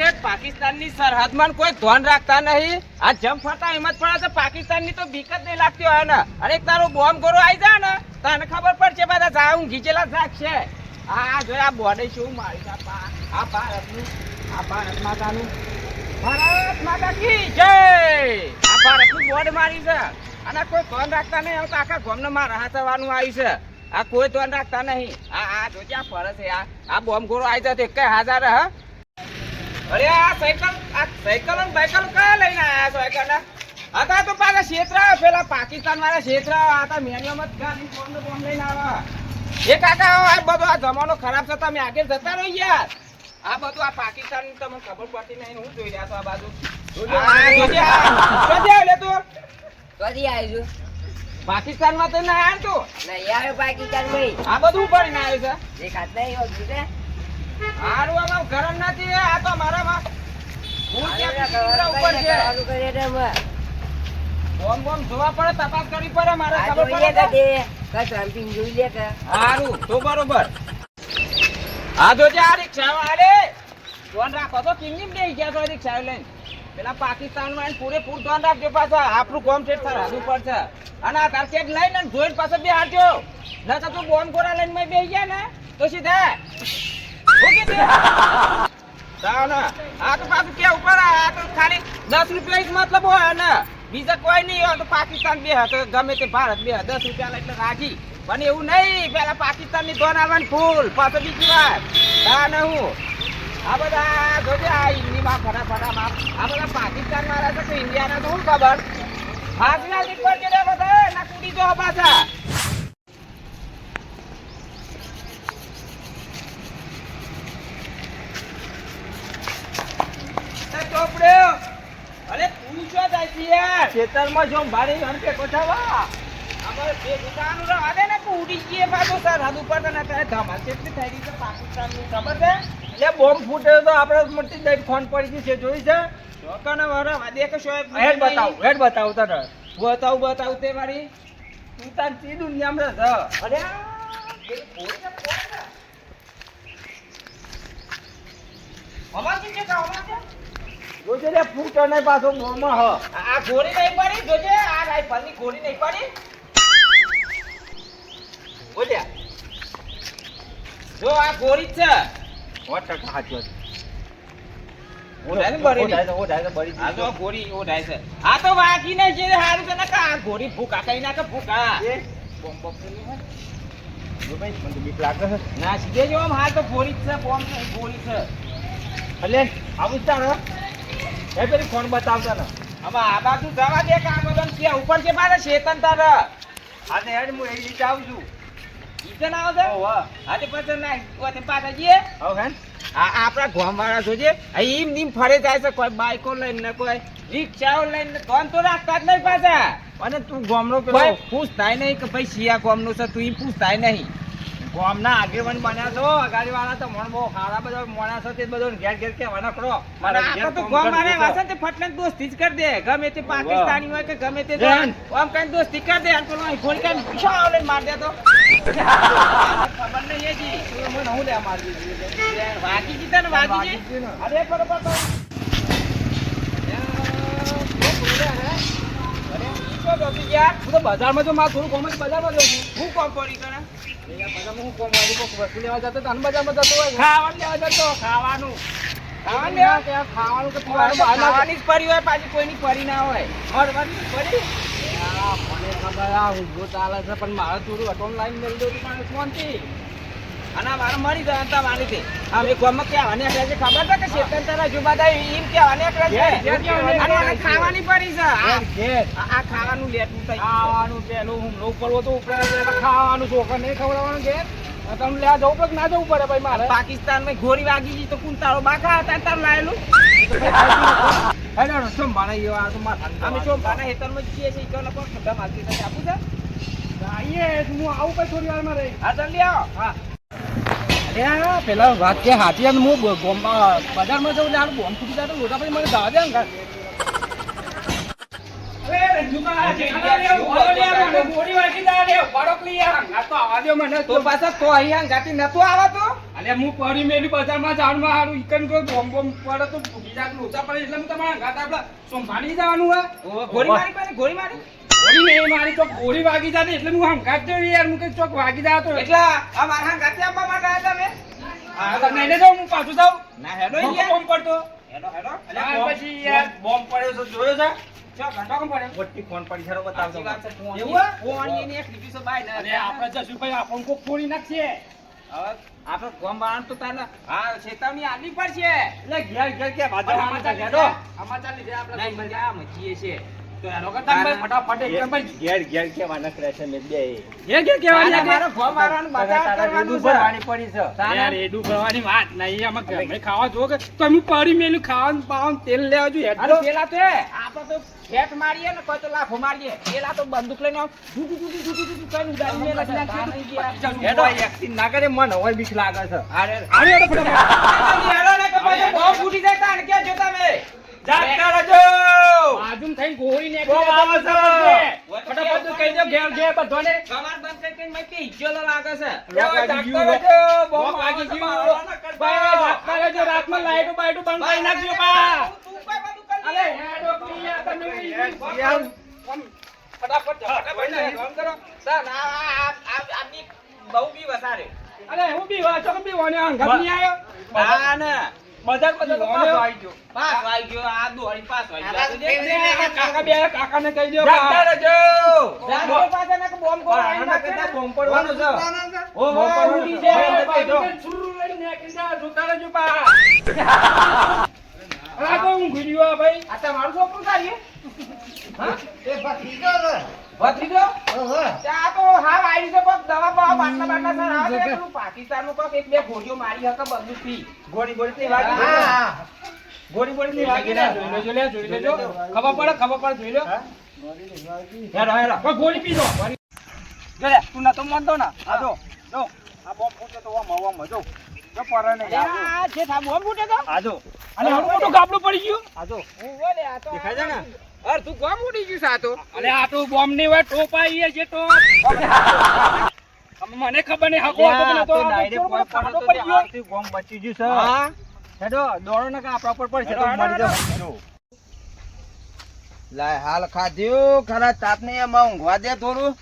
છે પાકિસ્તાનની સરહદમાં કોઈ ધ્વન રાખતા નહીં. આ જમ ફરતા હિંમત પડે તો પાકિસ્તાનની તો બીક જ નહીં લાગતી હોય ને. એક તારો બોમ્બ ગોરો આવી જાય ને, તને ખબર પડશે બધા જાય હું ઘીચેલા રાખશે. આ જો, આ બોડે શું મારી છે, આ ભારતનું, આ ભારત માતાનું. ભારત માતા કી જય! આ ભારતનું બોર્ડ મારી છે. અને કોઈ ધ્વન રાખતા નહીં, હવે તો આખા ગોમને મારા હાથવાનું આવ્યું છે. આ કોઈ ધ્વન રાખતા નહીં. આ આ જોજે આ ફરે છે, આ આ બોમ્બ ગોરો આવી જતો એક હાજર હ. અરે આ સાયકલ આ સાયકલ અને બાયકલ કયા લઈને આયા છો સાયકલ હતા તો પાછા શેતરા પેલા પાકિસ્તાન વાળા શેતરા હતા મેનિયમ જ ગાડી બોમ્બ ને બોમ્બ લઈને આવા એ કાકા આ બધો આ જમાનો ખરાબ છે તમે આગળ જતા રહો યાર. આ બધું આ પાકિસ્તાન તમને ખબર પડતી નહીં હું જોઈ રહ્યા છો આ બાજુ. પાકિસ્તાનમાં તું. ના આવ્યો તું. નહીં આવ્યો પાકિસ્તાન ભાઈ આ બધું પડીને આવ્યું છે. એક હાથ નહીં હારું આમાં ગરમ નથી આ તો મારામાં હું ક્યાંક ઉપર છે. કરવાનું કરે છે અમે. બોમ્બ બોમ્બ જોવા પડે તપાસ કરવી પડે મારે ખબર પડે કે તે. જોઈ લે કે. હારું તો બરોબર. આ જોજે આ રિક્ષા વાળે ધ્યાન રાખો તો ગયા રિક્ષા લઈને. પેલા પાકિસ્તાનમાં પૂરેપૂર ધ્યાન રાખજો પાછા. આપણું કોમ સેટ થાય ઉપર છે. અને આ તાર કેક લઈને જોઈને પાછો બે હારજો ન તો તું બોમ્બ ગોળા લઈને મેં બે ગયા ને તો સીધા આ તો પાછું કે ઉપર આ? ખાલી દસ રૂપિયા મતલબ હોય ને બીજા કોઈ નહીં હોય તો પાકિસ્તાન બે તો ગમે તે ભારત બે દસ રૂપિયા એટલે રાખી પણ એવું નહીં, પેલા પાકિસ્તાનની ધોન ફૂલ પાછો બીજી ને હું? આ બધા જોજે આ હિન્દીમાં ફટા ફટામાં આ બધા પાકિસ્તાન વાળા તો શું ખબર? હાથના લીધો છે બધા ના કુડી જો એ ચોપડ્યો અરે તું શું જાય છે યાર ખેતરમાં જો ભારી હરકે કોઠાવા અમારે બે દુકાનો દે ને કે ઉડી ગઈ પાછો સરહદ ઉપર તને કહે ધમાલ કેટલી થઈ ગઈ છે પાકિસ્તાનની ખબર છે? એટલે બોમ્બ ફૂટ્યો તો આપણે મોટી દઈ ફોન પડી ગઈ છે જોઈ છે? ચોકાના વાળા વાદે કે શોએબ હેડ બતાવ હેડ બતાવ તને. બતાવ બતાવ તે મારી. તું તાર ચી દુનિયામાં રહ. અરે આ કે કે છે કા જોજે રે ફૂટ અને પાછો મોમાં હ. આ ગોળી નહીં પડી જોજે આ રાઈફલની ગોળી નહીં પડી. બોલ્યા જો આ ગોળી છે. સો ટકા સાચી છે. ને સીધે જો હાલ તો ઘોડી છે બોમ્બ ઘોડી છે. અલે, આવું તારે? એ પેલી ફોન બતાવતા ને. આમાં આ બાજુ જવા દે કે આ બધું કે ઉપર છે પાસે શેતન તાર આજે હેડ, હું એ રીતે આવું છું. ઈજે ના આવશે હોવે. આજે પછી ના ઓતે પાછા જઈએ હવે હેડ. આ આપણા ગામ વાળા જોજે ઈમ નીમ ફરે જાય છે કોઈ બાઈકો લઈને ને કોઈ રિક્ષાઓ લઈને ગામ તો રાખતા જ નહીં પાછા અને તું ગામનો પેલો પૂછતાય નહીં કે ભાઈ શિયા ગામનો છે તું ઈ પૂછતાય નહીં ગામના આગેવાન બન્યા છો અગાડીવાળા તો મણ બહુ સારા બધા મોણા છો તે બધો ઘેર ઘેર કહેવાના કરો અને આ તો ગામ વાળા કરવું તે ફટલે દોસ્તી જ કરી દે. ગમે તે પાકિસ્તાની હોય કે ગમે તે આમ કઈ દોસ્તી કરી દે. અને પેલો અહીં માર દે તો. ખબર નહીં હજી. તું મને હું લે મારી દીધી? વાગી જીતા ને વાગી વાગી જી અરે બરોબર તો. હું તો બજારમાં જો મારે થોડું કોમ બજારમાં છું. હું કોમ પડી કરે? ખાવાનું ખાવાનું જ પડી હોય પાછી કોઈની પડી ના હોય પડી મને ચાલે છે પણ મારે થોડું અટોમ લાઈન મેળ દઉં પણ શાંતિ. અને મારે મળી જાય તો મારી થી અમે ગામમાં કહેવાની એકલા છે ખબર છે કે શેતન તારા જુબાદા એમ છે? અને મને છે. ખાવાની પડી છે. આ ખાવાનું લેટું થઈ ખાવાનું પેલું હુમલો કરવો તો ઉપરે ખાવાનું છોકરા નહીં ખવડાવવાનું આ તમે લેવા જવું પડે ના જવું પડે ભાઈ મારે? પાકિસ્તાનમાં ગોળી વાગી ગઈ તો કુણ તારો બાકા હતા તારું લાયેલું? મારે ઈ તો માથા અમે શું બાના હેતરમાં જ છીએ આપું છે. આઈએ હું આવું કઈ થોડી વારમાં રહી. હા ચાલ આવો હા. અરે પેલા વાત કે હાથી અને હું બજારમાં જઉં એટલે બોમ્બ ફૂટી જાય તો પછી મને દાવા દે ગોળી મારી ગોળી મારી? ગોળી નહીં મારી તો ગોળી વાગી જાય એટલે હું હંકાત જોયું યાર. હું કઈ ચોક વાગી જાય એટલે આ મારા ગાંઠી આપવા માટે આવ્યા તમે? હા તો નહીં જાઉં હું પાછું જાઉં. ના હેડો યાર. બોમ્બ પડતો હેડો હેડો. અલે પછી યાર. બોમ્બ પડ્યો છે જોયો છે? ચો, ઘંટો કેમ પડ્યો? મોટી ફોન પડી છે સાચી વાત છે, ફોન એવું હે? ફોન એની એક લીટી છે બાય ને. અરે આપણે જશુભાઈ આપણને કોક ફોડી નાખશે. હવે આપણે ગોમ બાળાને તો તાને આ ચેતવણી આલવી પડશે. એટલે ઘેર ઘેર કે સમાચાર લીધે. આપડે મચીએ છે બંદૂક લઈને મન બીક લાગે છે. જાગતા રહેજો બાજુમાં થઈને ગોળી ને કોમ આવે છે. ફટાફટ તું કહી દો ઘેર ઘેર બધાને કમાર બંધ કરી કરીને મેં કે લાગે છે. જાગતા રહેજો, ગયું. બોમ્બ ગયું. ભાઈ, જાગતા રહેજો, રાતમાં લાઈટો બાઈટો બંધ કરી નાખજો બા. તું કોઈ બધું કરી અલે, લે. હેડો પ્રિયા, તમે ફટાફટ ફટાફટ જાઓ. કરો. તાન આ- આ- આ- આ બી બહુ બી વસારે. અરે હું બી વાંચો કે બી વાને અંગત નહીં આયો? ના, ના. આવી ગયો પાસ વાઈ ગયો, આ દોડી પાસ વાઈ ગયો. આ આ તો દેખ કેવી દે. રીતે કાકા બે કહી દો જાગતા રહેજો જાગો પાછા ને બોમ્બ ગોળો આના નાખે બોમ્બ પડવાનો છે ઓ, બોમ્બ ઉડી જાય. બોમ્બ પડવાનો. લઈને નીકળી જોતા રહેજો બા. આ તો ઊંઘી રહ્યો ભાઈ આ તમારું છોકરું તારીએ? હા? એ ભત્રીજો છે. ભત્રીજો? ઓહો. ત્યાં તો હાવ આઈ છે કોક દવા બાટલા બાટલા સર આવે છે પેલું પાકિસ્તાનનું એક બે ગોળીઓ મારી હકે બધું થી. ગોળી ગોળી થી વાગી હા, ગઈ. હા. ગોળી ગોળી થી વાગી જોઈ લેજો લે, જોઈ લેજો ખબર પડે ખબર પડે જોઈ લો. હા? હેડો હેડો કોઈ ગોળી પી દો જો લે, તું ને. આ જો જો. આ બોમ્બ ફૂટે તો જો. જો પડે ને આ છે થા બોમ્બ ફૂટે તો? આ જો. ગાબડું પડી ગયું? આ જો. હું બોલે આ તો દેખાય છે ને? અરે તું કોમ ઉડી ગયું સાતો અરે આ તો બોમ્બ નહીં હોય ટોપ છે ટોપ. હવે મને ખબર નહીં હકો હતો તો આ direct તો બોમ્બ ખાડો પડ્યો તો પડી તે ગયો. બચી ગયું છે. હા. હેડો દોડો ને કા આપણા પર પડશે તો મરી હેડો, લાય હાલ ખાધ્યું. ખરા તાપ ને એમાં ઊંઘવા દે થોડું.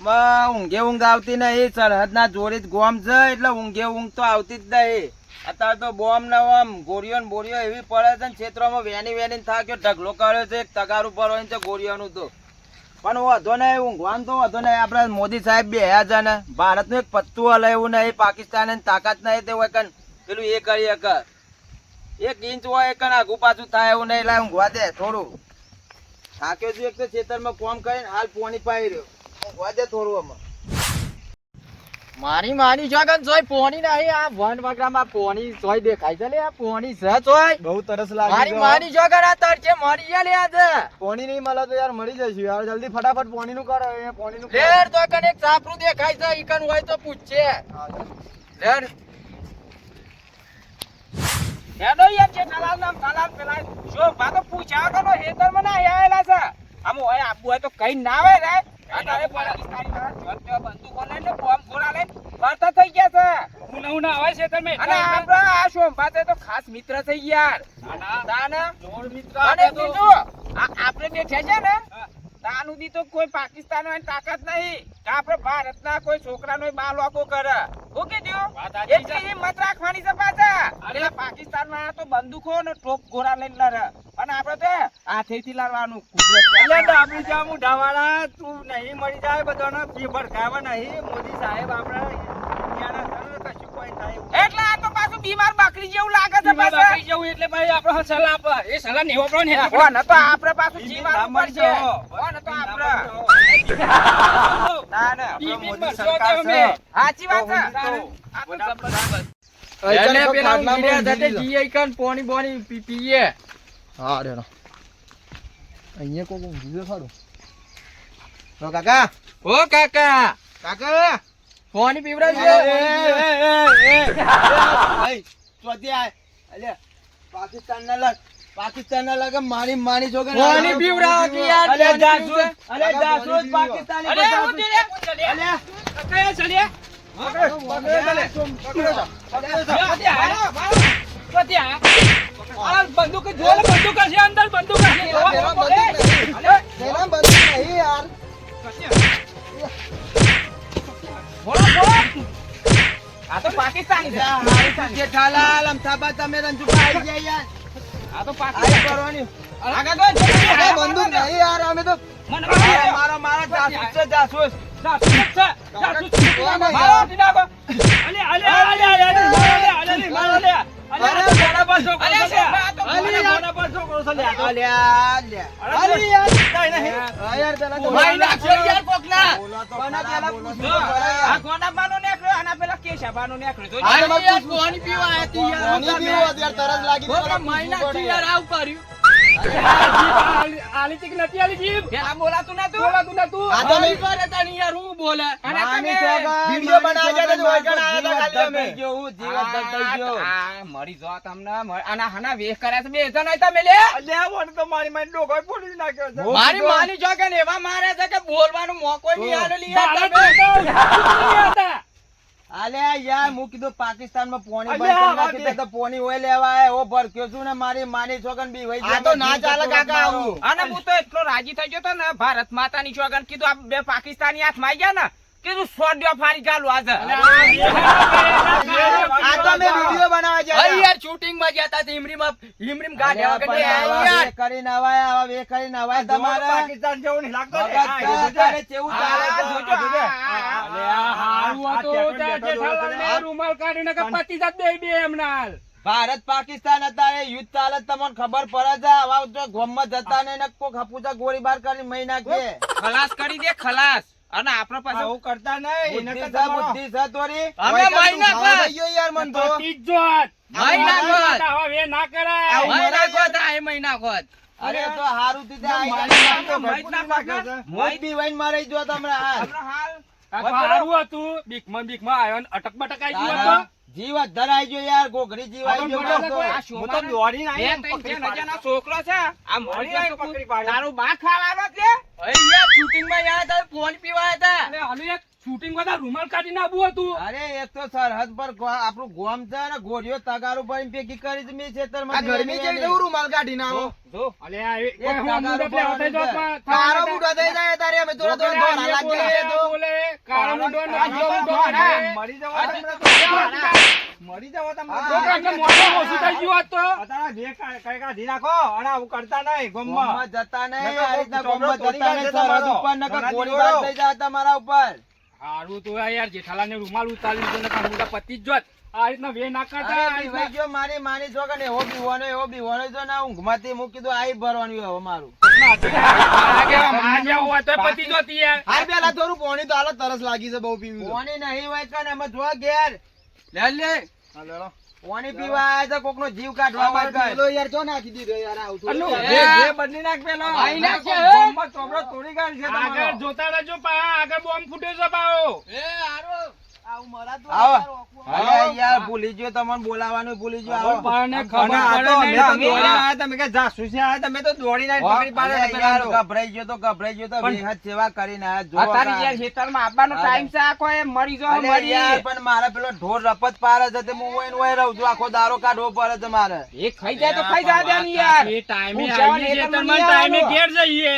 માં ઊંઘે ઊંઘ આવતી નહીં. સરહદ ના જોડે જ ગોમ છે એટલે ઊંઘે ઊંઘ તો આવતી જ નહીં. અત્યારે તો બોમ ને આમ ગોળીઓ ને બોરીઓ એવી પડે છે ને ક્ષેત્રોમાં વેની વેની થાક્યો ઢગલો કર્યો છે એક ઉપર હોય છે ગોળીઓનું તો. પણ વધો નહીં ઊંઘવાનું તો વધો નહીં. આપડે મોદી સાહેબ બે છે ને, ભારતનું એક પત્તું હલે એવું નહીં પાકિસ્તાન તાકાત નહીં તે હોય પેલું એ કરી એક. એક ઇંચ હોય એક આગુ પાછું થાય એવું નહીં, લાય ઊંઘવા દે થોડું. થાક્યો છું એક તો ખેતરમાં કોમ કરીને હાલ પોણી પાઈ રહ્યો. ઊંઘવા દે થોડું આમાં. મારી માની જગન જોઈ પોણી નહીં આ વન વગરામાં પોણી જોઈ દેખાય છે લે આ પોણી છે જોઈ. બહુ તરસ મારી માની જગન આ તરચે મરી ગયા લે આજે પોણી નહીં મળે તો યાર મરી જઈશું યાર. જલ્દી ફટાફટ પોણી નું કરો એ પોણી નું લેર તો કને એક સાપરું દેખાય છે ઈકન હોય તો પૂછશે લેર હેડો યાર જે નામ તલાલ પેલા જો તો પૂછ્યા કરો હેતર મને ના આયેલા છે. આમ હોય આપવું હોય તો કઈ ના આવે રે. આ તારે પાકિસ્તાની વાળા જોત તેવા બંદૂકો લઈને બોમ્બ ગોળા લઈને ફરતા થઈ ગયા છે. હું ના ના આવે છે તમે? અને આ શોભા તો ખાસ મિત્ર થઈ યાર ના મિત્ર અને બીજું આપણે બેઠા છે ને તાન સુધી તો કોઈ પાકિસ્તાન હોય તાકાત નહીં કે ભારત ના કોઈ છોકરાનો બાર લોકો કરે. ઓકે જો એટલે. હિંમત રાખવાની છે પાછા. અરે. પાકિસ્તાન વાળા તો બંદૂકો ને ટોપ ગોળા લઈને લડે. અને આપડે તો હાથેથી લડવાનું. એટલે ડાબી જામુ ઢાવાળા તું નહીં મળી જાય બધાને પેપર ભડકાવા નહીં. મોદી સાહેબ આપણા કશું કોઈ થાય એટલે આ તો પાછું બીમાર બકરી જેવું લાગે છે એટલે ભાઈ આપણે સલાહ આપે. એ સલાહ નહીં વાપરો ને તો આપણે પાછું જીવન ના ના ના મોદી સરકાર છે. સાચી વાત છે. પાકિસ્તાન ના લગ પાકિસ્તાન ના લાગે માણી માણી જોગે માણી પાકિસ્તાની છે અંદર બંદૂક આ તો પાકિસ્તાની છે. જેઠાલાલ અમથાબા તમે રંજુભાઈ આવી જાય યાર. આ તો પાકી કરવાની આગા તો બંદૂક નહીં યાર અમે તો મારો મારો જાસૂસ છે જાસૂસ કોના માનો ને મરી જો તમને આના હાના કર્યા બે જણા મારી મારી ડોકો ફોડી નાખ્યો છે. મારી માની જો કે એવા મારે છે કે બોલવાનું મોકો નહીં અલ્યા યાર હું કીધું પાકિસ્તાનમાં પોણી બંધ નાખી તો પોણી હોય લેવા ઓ એવો ભરખ્યો છું ને મારી માની છોકન બી હોય આ તો ના ચાલે કાકા આવું. અને હું તો એટલો રાજી થઈ ગયો તો ને ભારત માતાની છોકન કીધું આ બે પાકિસ્તાની હાથમાં આવી ગયા ને કીધું સો ડ્યો ફારી ગાલું આજે. ભારત પાકિસ્તાન હતા એ યુદ્ધ ચાલે તમને ખબર પડે છે? આવા ગોમ જતા ને કોક હપુજા ગોળીબાર કરી મહિના કે ખલાસ કરી દે ખલાસ. અને આપણા પાસે આવું કરતા નહીં બુદ્ધિ છે તોરી? અમે માઈ નાખવા. યાર મન તો. તીજો માઈ નાખવા. હવે ના કરાય. માઈ નાખવા તા એ મહિના ખોત અરે તો હારું થી જાય માઈ નાખવા મોજ બી વાઈન મારે જો તમને હાલ. હારું હતું. બીકમાં બીકમાં આવ્યો ને અટક બટક આવી ગયો હતો. જીવ ધરાઈ ગયો યાર ગોઘરી જીવ આવી ગયો હું તો દોડીને આવ્યો છોકરો છે. આ મોડી પકડી પાડ તારું બા ખાવાનો છે? અહીંયા શૂટિંગમાં યાર તારે ફોન પીવા હતા. અરે હાલુ એક શૂટિંગ બધા રૂમાલ કાઢી નાખવું હતું. અરે એ તો સરહદ પર આપણું ગોમ છે અને ગોળીઓ તગારો પર ભેગી કરી છે મેં છેતર ગરમી છે. એવું રૂમાલ કાઢી નાખો જો જતા નહીં ઉપર. હારું તો યાર જેઠાલાલ રૂમાલ ઉતારી દીધો ને પતિ જ જોત આ રીતના વે ના કરતા ગયો મારી માની છો કે એવો બીવાનો એવો બીવાનો જો ના ઊંઘમાંથી મૂકી દો આઈ ભરવાનું હવે મારું તરસ લાગી છે બહુ પીવી નહીં હોય કે અમે જોવા ઘેર લે લે પાણી પીવા આયા તો કોકનો જીવ કાઢવા માંગે પેલો યાર જો નાખી દીધો યાર આવું જે- બદલી નાખ પેલો. આઈ નાખે? ગોમમાં ચોપડો તોડી કાઢશે તમારો. આગળ જોતા રહેજો પા આગળ બોમ્બ ફૂટ્યો છે પાઓ એ હારો આવો અરે યાર ભૂલી ગયો તમને બોલાવાનું ભૂલી ગયો આવો પાને અને આ તો અમે તો તમે. દોડીને આયા, તમે કે જાસૂસી આયા, તમે તો દોડીને આવીને પકડી પાડે અરે છે પેલા યાર ગભરાઈ ગયો તો ગભરાઈ ગયો તો બેહદ સેવા કરીને આયા જો અત્યારે કા. યાર ખેતરમાં આવવાનો ટાઈમ છે આખો એ મરી જાઓ અરે યાર પણ મારે પેલો ઢોર રપત પારે છે તે હું ઓય ઓય રહું છું આખો દારો કાઢવો પડે છે મારે એ ખાઈ જાય તો ખાઈ જાય દે ને યાર એ ટાઈમે પૂછાવા આવીએ તમને તમને ટાઈમે ઘેર જઈએ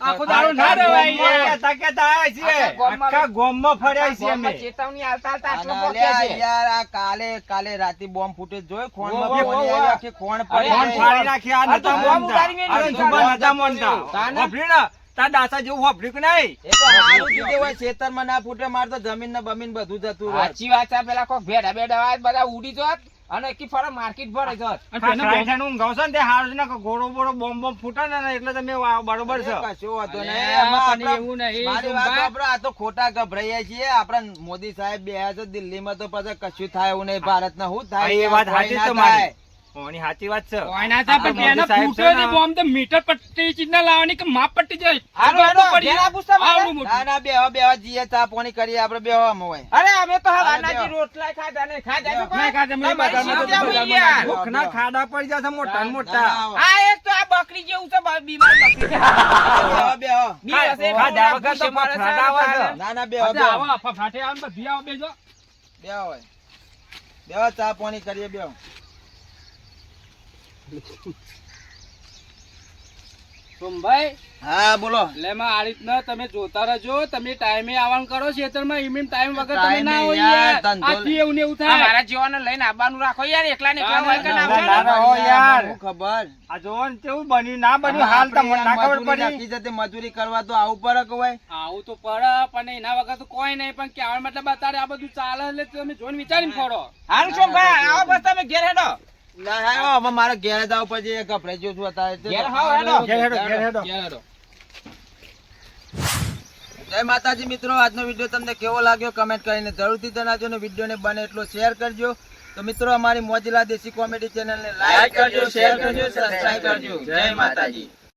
આખો દાડો ના રહેવાય યાર. આયા આખા ગોમમાં- આખા ફર્યા છીએ અમે. ચેતવણી આવતા આવતા આટલો અને છે. યાર આ કાલે કાલે રાતે બોમ્બ ફૂટે જોઈ ખોણમાં બોમ્બ આખી ખોણ પર ખોણ ફાડી નાખી આ નતા બોમ્બ ઉતારી મે સુબા નતા મોનતા. ઓફરી ના? તા દાસા જેવું હોફરીક નહીં? એ તો હારું જીતે હોય ખેતરમાં ના ફૂટે માર તો જમીન ને બમીન બધું જતું રહે સાચી વાત છે પેલા કોઈ ભેડા ભેડા બધા ઉડી જોત. અને એકી ફરે માર્કેટ ભરે જોત અને આ ગાવ છે ને હારું ને ઘોડો ગોળો બોળો બોમ્બ બોમ્બ ફૂટે ને એટલે તમે બરોબર છે. કશો વાંધો ને નહીં. એમાં એવું નહીં, મારી વાત આપણે આ તો ખોટા ગભરાઈએ છીએ. આપણે મોદી સાહેબ બે છે દિલ્હીમાં તો પછી કશું થાય એવું નહીં ભારત શું હા, થાય એ વાત સાચી તમારી. કોની સાચી વાત છે? કોઈના છે એના ફૂટ્યો છે બોમ તો મીટર પટ્ટી ચીજ લાવવાની કે માપ પટ્ટી જાય હાલો હાલો ઘેરા પૂછતા ના ના બેવા બેવા જીએ ચા પાણી કરીએ આપણે બેવા મોય અરે અમે તો હાલ આનાજી રોટલા ખાધા ને ખાધા તો ખાધા મે બજારમાં ભૂખ ના ખાડા પડી જાશે મોટા મોટા. આ એક તો આ બકરી જેવું છે બીમાર બકરી. બેવા બેવા ખાધા વગર તો ખાડા આવે ના ના બેવા બેવા આવા ફાટે આમ બધી આવ બેજો બેવા હોય બેવા ચા પાણી કરીએ બે સોમભાઈ હા બોલો. એમાં આ રીતના તમે જોતા રહેજો. તમે ટાઈમે આવવાનું કરો. ખેતરમાં ઈમીમ ટાઈમ વગર તમે ના હોય યાર, આથી એવું ને એવું થાય. મારા જીવાને લઈને આવવાનું રાખો યાર એકલા ને એકલા હોય કે ના, ના ના, આવશે ને? ના, હો યાર. હું ખબર આ જોન ને કેવું બન્યું ના બન્યું હાલ તમને ના ખબર મજૂરી પડી. જતી મજૂરી કરવા તો આવું પડે કે હોય? આવું તો પડે પણ એના વગર તો કોઈ નહીં. પણ કહેવાનો મતલબ અત્યારે આ બધું ચાલે એટલે તમે જોઈને વિચારીને ફરો હાલ સોમભાઈ આવો બસ તમે ઘેર હેડો. મારે ઘેર જાવ પછી કપડે જો છું અત્યારે? જય માતાજી મિત્રો આજનો વીડિયો તમને કેવો લાગ્યો? કમેન્ટ કરીને જરૂરથી જણાવજો અને વિડીયોને બને એટલો શેર કરજો. તો મિત્રો અમારી મોજીલા દેશી કોમેડી ચેનલને લાઈક કરજો શેર કરજો સબસ્ક્રાઇબ કરજો. જય માતાજી.